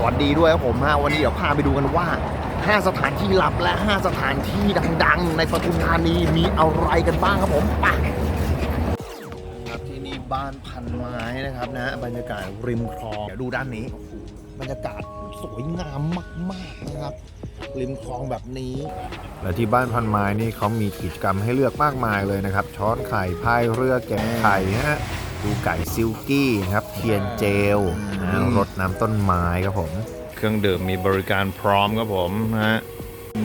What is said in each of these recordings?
สวัสดีด้วยครับผมฮะวันนี้เดี๋ยวพาไปดูกันว่า 5 สถานที่ลับและ 5 สถานที่ดัง ๆ ในปทุมธานีมีอะไรกันบ้างครับผมไปครับที่นี่บ้านพันไม้นะครับนะบรรยากาศริมคลองเดี๋ยวดูด้านนี้บรรยากาศสวยงามมาก ๆ นะครับริมคลองแบบนี้ และที่บ้านพันไม้นี่เขามีกิจกรรมให้เลือกมากมายเลยนะครับ ช้อนไข่พายเรือเก็บไข่ฮะ ดูไก่ซิลกี้นะครับเทียนเจลนะรดน้ำต้นไม้ครับผม เครื่องดื่มมีบริการพร้อมครับผมนะฮะ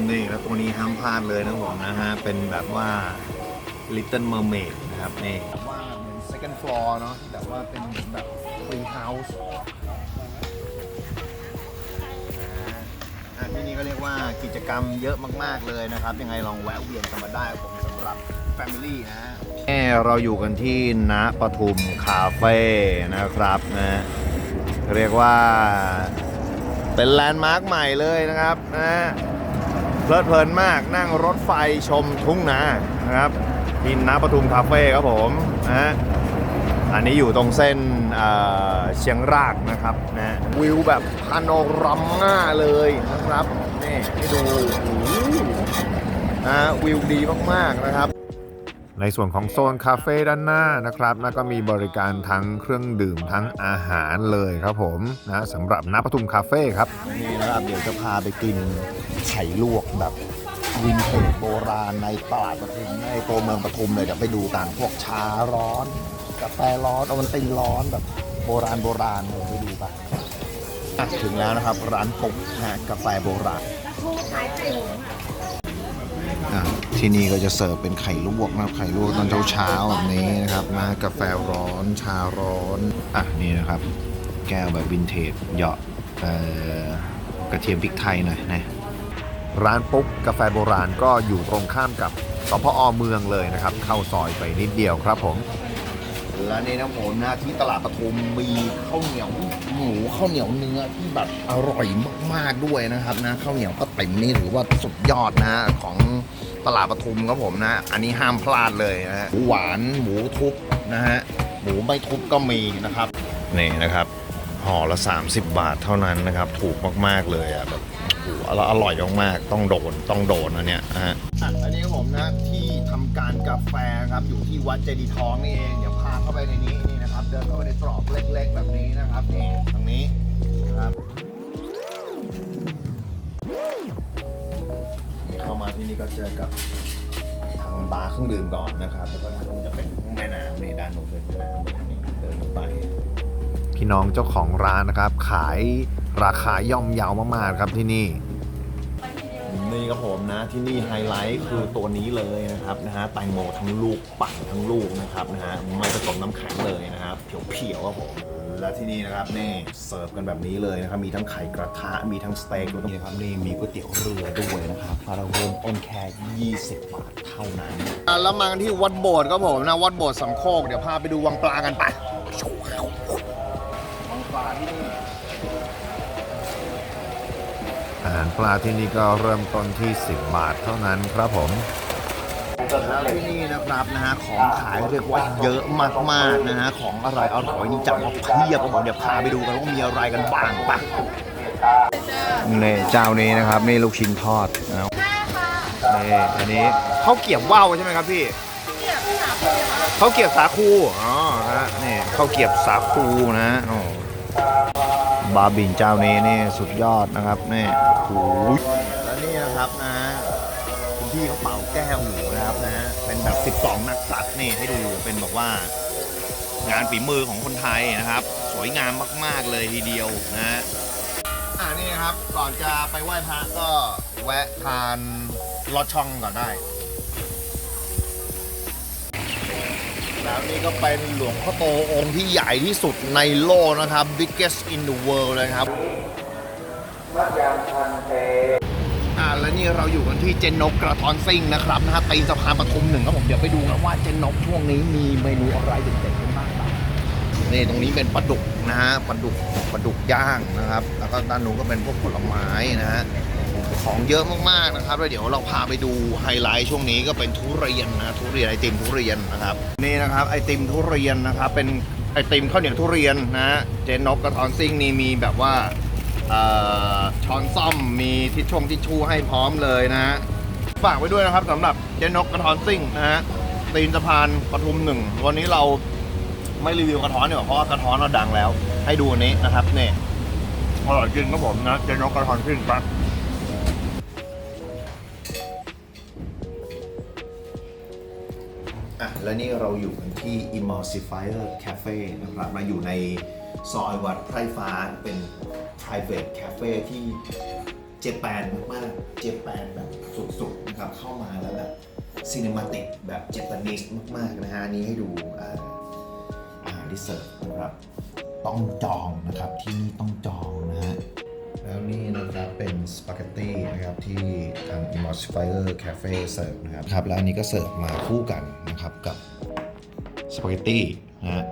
นี่แล้วตัวนี้ห้ามพลาดเลยนะผมนะฮะ เป็นแบบว่า Little Mermaid นะครับนี่แบบว่าเหมือน second floor เนาะแต่ว่าเป็นเหมือนแบบ free house อ่าที่นี่ก็เรียกว่ากิจกรรมเยอะมาก ๆ เลยนะครับ ยังไงลองแวะเวียนกันมาได้ครับผมสำหรับ Family นะฮะแม่เราอยู่กันที่ณปทุมคาเฟ่นะครับนะเรียกว่าเป็นแลนด์มาร์คใหม่เลยนะครับนะเพลิดเพลินมากนั่งรถไฟชมทุ่งนานะครับที่นาปทุมคาเฟ่ครับผมนะอันนี้อยู่ตรงเส้นเชียงรากนะครับนะวิวแบบพาโนรามาเลยนะครับนี่ให้ดูโอ้โหนะวิวดีมากๆนะครับ ในส่วนของโซนคาเฟ่ด้านหน้านะครับแล้วก็มีบริการทั้งเครื่องดื่มทั้งอาหารเลยครับผมนะสำหรับน้าปทุมคาเฟ่ครับนี่นะครับเดี๋ยวจะพาไปกินไข่ลวกแบบวินเทจโบราณในตลาดปทุมในตัวเมืองปทุมเลยเดี๋ยวไปดูกันพวกชาร้อนกาแฟร้อนอวัลตินร้อนแบบโบราณโบราณเลยไปดูกันถึงแล้วนะครับร้านปุ๊กนะฮะกาแฟโบราณอะ ที่นี่ก็จะเสิร์ฟเป็นไข่ลวกนะครับไข่ลวกตอนเช้าๆแบบนี้นะครับนะกาแฟร้อนชาร้อนอะนี่นะครับ แก้วแบบวินเทจเหยาะกระเทียมพริกไทยหน่อยนะร้านปุ๊กกาแฟโบราณก็อยู่ตรงข้ามกับสพอเมืองเลยนะครับ เข้าซอยไปนิดเดียวครับผมและในี่นะผมนะที่ตลาดปทุมมีข้าวเหนียวหมูข้าวเหนียวเนื้อที่แบบอร่อยมากๆด้วยนะครับนะข้าวเหนียวป้าติ๋มนี่ถือว่าสุดยอดนะของ ตลาดปทุมครับผมนะ อันนี้ห้ามพลาดเลยนะฮะหมูหวานหมูทุบนะฮะหมูไม่ทุบก็มีนะครับนี่นะครับห่อละ 30 บาทเท่านั้นนะครับ ถูกมาก ๆ เลยอะแบบโอ้โหอร่อยมากๆต้องโดนต้องโดนอันเนี้ยนะฮะอะอันนี้ครับผมนะที่ทำการกาแฟครับอยู่ที่วัดเจดีย์ทองนี่เองเดี๋ยวพาเข้าไปในนี้นี่นะครับ เดินเข้าไปในตรอกเล็กๆ แบบนี้นะครับนี่ตรงนี้นะครับ นี้ก็เจอกับทางบาร์เครื่องดื่มก่อนนะครับ แล้วก็ด้านนู้นจะเป็นแม่น้ำในด้านนู้นเป็นแม่น้ำนี่เดินไป พี่น้องเจ้าของร้านนะครับ ขายราคาย่อมเยาวมากๆครับที่นี่ นี่ครับผมนะที่นี่ไฮไลท์คือตัวนี้เลยนะครับนะฮะแตงโมทั้งลูกปั่นทั้งลูกนะครับนะฮะไม่ผสมน้ำแข็งเลยนะครับเพียวๆครับผมและที่นี่นะครับนี่เสิร์ฟกันแบบนี้เลยนะครับมีทั้งไข่กระทะมีทั้งสเต็กนี่นะครับนี่มีก๋วยเตี๋ยวเรือด้วยนะครับเราเริ่มต้นแค่20บาทเท่านั้นแล้วมากันที่วัดโบสถ์ครับผมนะวัดโบสถ์สำโคกเดี๋ยวพาไปดูวังปลากันไป หารปลาที่นี่ก็เริ่มต้นที่ 10 บาทเท่านั้นครับผมแล้วที่นี่นะครับนะฮะของขายเรียกว่าเยอะมากๆนะฮะของอร่อยอร่อยนี่จัดมาเพียบครับผมเดี๋ยวพาไปดูกันว่ามีอะไรกันบ้างปะนี่เจ้านี้นะครับนี่ลูกชิ้นทอดนะครับนี่อันนี้ข้าวเกรียบว่าวใช่ไหมครับพี่ข้าวเกรียบสาคูอ๋อนะฮะนี่ข้าวเกรียบสาคูนะโอ้ บาบินเจ้านี้นี่สุดยอดนะครับนี่โอ้ยแล้วนี่นะครับนะคุณพี่เขาเป่าแก้วอยู่นะครับนะเป็นแบบ 12 นักสัตว์นี่ให้ดูเป็นแบบว่างานฝีมือของคนไทยนะครับ สวยงามมาก ๆ เลยทีเดียวนะฮะอ่านี่นะครับก่อนจะไปไหว้พระก็แวะทานลอดช่องก่อนได้ แล้วนี่ก็เป็นหลวงพ่อโตองค์ที่ใหญ่ที่สุดในโลกนะครับ biggest in the world เลยครับอ่าและนี่เราอยู่กันที่เจนนกกระทอนซิ่งนะครับนะฮะตีนสะพานปทุมหนึ่งครับผมเดี๋ยวไปดูกันว่าเจนนกช่วงนี้มีเมนูอะไรเด็ดๆกันบ้างครับนี่ตรงนี้เป็นปลาดุกนะฮะปลาดุกปลาดุกย่างนะครับ แล้วก็ด้านนู้นก็เป็นพวกผลไม้นะฮะ ของเยอะมากๆนะครับแล้วเดี๋ยวเราพาไปดูไฮไลท์ช่วงนี้ก็เป็นทุเรียนนะทุเรียนไอติมทุเรียนนะครับนี่นะครับไอติมทุเรียนนะครับเป็นไอติมข้าวเหนียวทุเรียนนะเจนนกกระทอนซิ่งนี่มีแบบว่าช้อนซ่อมมีทิชชงทิชชู่ให้พร้อมเลยนะฮะฝากไว้ด้วยนะครับสำหรับเจนกกระทอนซิ่งนะฮะตีนสะพานปทุมหนึ่งวันนี้เราไม่รีวิวกระท้อนเนี่ยเพราะว่ากระท้อนเราดังแล้ว ให้ดูอันนี้นะครับเนี่ยอร่อยจริงครับผมนะเจนกกระท้อนซิ่งปั๊บอะ และนี่เราอยู่กันที่ Emulsifier Cafe นะครับมาอยู่ในซอยวัดไพร่ฟ้าเป็น private cafe ที่เจแปนมากๆเจแปนแบบสุดๆนะครับเข้ามาแล้วแบบซีนิมาติกแบบเจแปนิสมากๆนะฮะนี้ให้ดูอ่าอาหารที่เสิร์ฟนะครับ ต้องจองนะครับที่นี่ต้องจองนะฮะ แล้วนี่นะครับเป็นสปาเกตตี้นะครับที่ทาง Emulsifier Cafe เสิร์ฟนะครับครับแล้วอันนี้ก็เสิร์ฟมาคู่กันนะครับกับสปาเกตตี้นะฮะ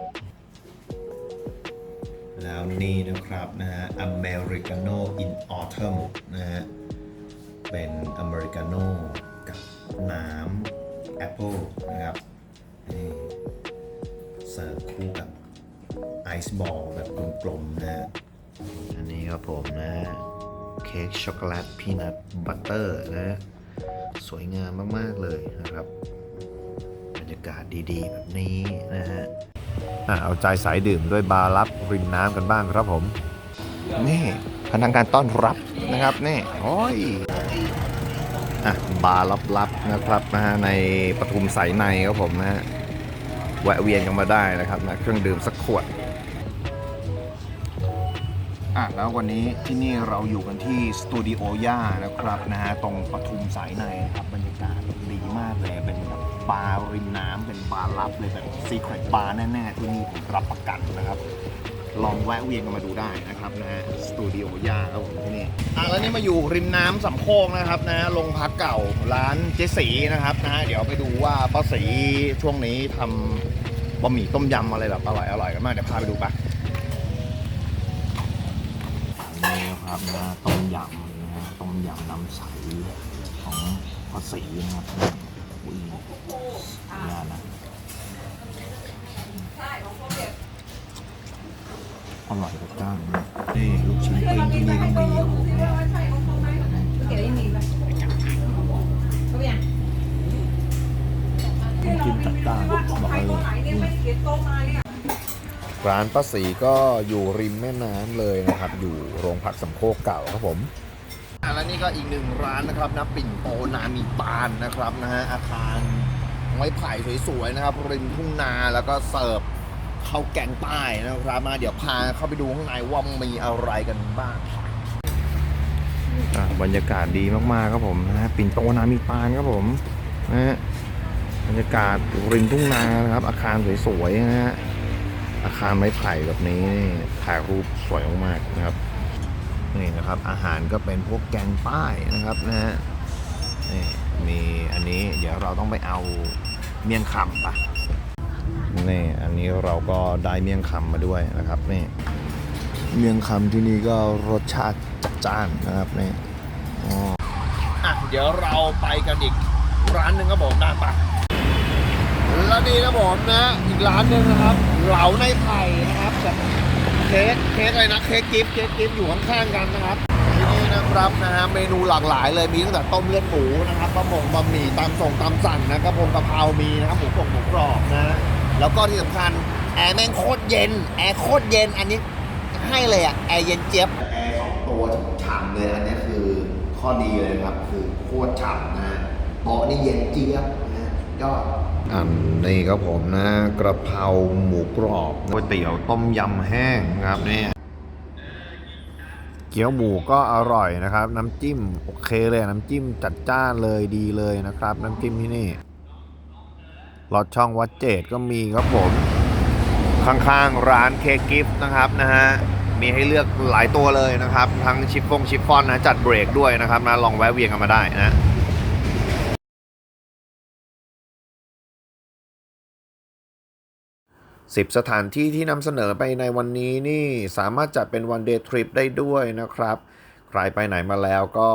แล้วนี่นะครับนะฮะ Americano in Autumn นะฮะเป็นอเมริกาโน่กับน้ำแอปเปิลนะครับนี่เสิร์ฟคู่กับไอซ์บอลแบบกลมๆนะฮะ อันนี้ครับผมนะฮะเค้กช็อกโกแลตพีนัทบัตเตอร์นะฮะสวยงามมากๆเลยนะครับ บรรยากาศดีๆ แบบนี้นะฮะเอาใจสายดื่มด้วยบาร์ลับริมน้ำกันบ้างครับผม นี่พนักงานต้อนรับนะครับนี่โอ้ยอะบาร์ลับๆนะครับนะฮะในปทุมสายในครับผมนะฮะแวะเวียนกันมาได้นะครับนะเครื่องดื่มสักขวด อะแล้ววันนี้ที่นี่เราอยู่กันที่สตูดิโอย่านะครับนะฮะตรงปทุมสายในนะครับบรรยากาศดีมากเลยเป็นแบบบาร์ริมน้ำเป็นบาร์ลับเลยแบบซีเครตบาร์แน่ๆที่นี่ผมรับประกันนะครับ ลองแวะเวียนกันมาดูได้นะครับนะฮะสตูดิโอย่าครับผมที่นี่อะแล้วนี่มาอยู่ริมน้ำสำโคกนะครับนะฮะโรงพักเก่าร้านเจสีนะครับนะฮะเดี๋ยวไปดูว่าป้าสีช่วงนี้ทำบะหมี่ต้มยำอะไรแบบอร่อยอร่อยๆกันมากเดี๋ยวพาไปดูปะ นี่ครับนะต้มยำนะฮะต้มยำน้ำใสของภาษีนะครับอุ้ยน่านะอร่อยจัดจ้างนะนี่ลูกชิ้นปิ้งที่นี่ต้องมีโอ้โห ร้านป้าสีก็อยู่ริมแม่น้ำเลยนะครับ อยู่โรงผักสำโคกเก่าครับผมอะแล้วนี่ก็อีกหนึ่งร้านนะครับนะปิ่นโตนามีปานนะครับนะฮะอาคารไม้ไผ่สวยๆนะครับ ริมทุ่งนาแล้วก็เสิร์ฟข้าวแกงใต้นะครับมาเดี๋ยวพาเข้าไปดูข้างในว่ามีอะไรกันบ้างอะบรรยากาศดีมากๆครับผมนะฮะปิ่นโตนามีปานครับผมนะฮะบรรยากาศริมทุ่งนานะครับ อาคารสวยๆนะฮะ อาคารไม้ไผ่แบบนี้ถ่ายรูปสวยมากๆนะครับนี่นะครับ อาหารก็เป็นพวกแกงใต้นะครับนะฮะนี่มีอันนี้เดี๋ยวเราต้องไปเอาเมี่ยงคำปะนี่อันนี้เราก็ได้เมี่ยงคำมาด้วยนะครับนี่เมี่ยงคำที่นี่ก็รสชาติจัดจ้านนะครับนี่อ๋ออะเดี๋ยวเราไปกันอีกร้านหนึ่งครับผมนะปะแล้วดีนะผมนะอีกร้านหนึ่งนะครับ เหลาในไผ่นะครับกับเค้กเค้กอะไรนะเค้กกิฟต์เค้กกิฟต์อยู่ข้างๆกันนะครับที่นี่นะครับนะฮะเมนูหลากหลายเลยมีตั้งแต่ต้มเลือดหมูนะครับบะหมงบะหมี่ตามส่งตามสั่งนะกระพงกะเพรามีนะครับหมูกรอบหมูกรอบนะแล้วก็ที่สำคัญแอร์แม่งโคตรเย็นแอร์โคตรเย็นอันนี้ให้เลยอะแอร์เย็นเจี๊ยบแอร์สองตัวฉ่ำเลยอันนี้คือข้อดีเลยครับคือโคตรฉ่ำนะฮะเบาะนี่เย็นเจี๊ยบนะฮะยอด อันนี้ครับผมนะกระเพราหมูกรอบก๋วยเตี๋ยวต้มยำแห้งนะครับเนี่ยเกี๊ยวหมูก็อร่อยนะครับ น้ำจิ้มโอเคเลยน้ำจิ้มจัดจ้านเลยดีเลยนะครับ น้ำจิ้มที่นี่ลอดช่องวัดเจดก็มีครับผม ข้างๆร้านเคกิฟต์นะครับนะฮะมีให้เลือกหลายตัวเลยนะครับ ทั้งชิฟฟงชิฟฟอนนะจัดเบรกด้วยนะครับนะลองแวะเวียนกันมาได้นะ 10 สถานที่ที่นำเสนอไปในวันนี้นี่สามารถจัดเป็นวันเดย์ทริปได้ด้วยนะครับ ใครไปไหนมาแล้วก็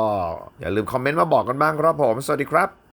อย่าลืมคอมเมนต์มาบอกกันบ้างครับผม สวัสดีครับ